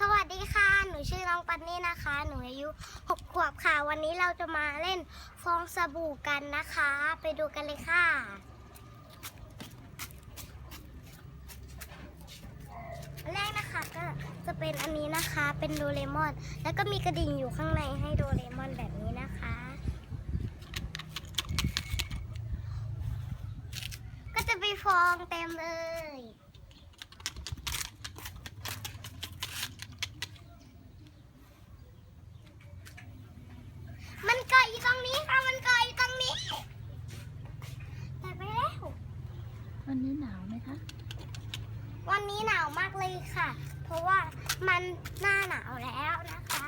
สวัสดีค่ะ หนูชื่อน้องปันนี่นะคะ หนูอายุหกขวบค่ะ วันนี้เราจะมาเล่นฟองสบู่กันนะคะ ไปดูกันเลยค่ะอันแรกนะคะก็จะเป็นอันนี้นะคะ เป็นโดเรมอน แล้วก็มีกระดิ่งอยู่ข้างในให้โดเรมอนแบบนี้นะคะ ก็จะมีฟองเต็มเลย มันเกาะอยู่ตรงนี้ค่ะ มันเกาะอยู่ตรงนี้ แต่ไปแล้ว วันนี้หนาวไหมคะ วันนี้หนาวมากเลยค่ะ เพราะว่ามันหน้าหนาวแล้วนะคะ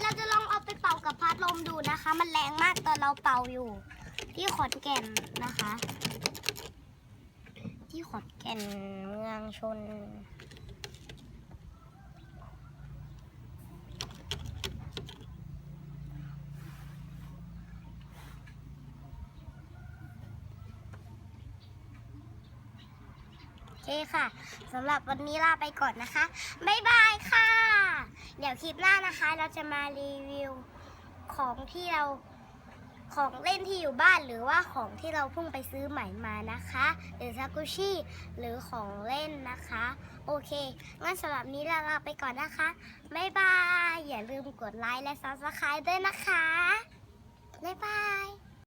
เราจะลองเอาไปเป่ากับพัดลมดูนะคะ มันแรงมากตอนเราเป่าอยู่ ที่ขอนแก่นนะคะ ที่ขอนแก่นเมืองชน เคค่ะสำหรับวันนี้ลาไปก่อนนะคะ บ๊ายบายค่ะ เดี๋ยวคลิปหน้านะคะ เราจะมารีวิวของที่เราของเล่นที่อยู่บ้านหรือว่าของที่เราเพิ่งไปซื้อใหม่มานะคะ หรือซากุชิหรือของเล่นนะคะ โอเค งั้นสำหรับนี้เราลาไปก่อนนะคะบ๊ายบาย อย่าลืมกดไลค์และซับสไครต์ด้วยนะคะบ๊ายบาย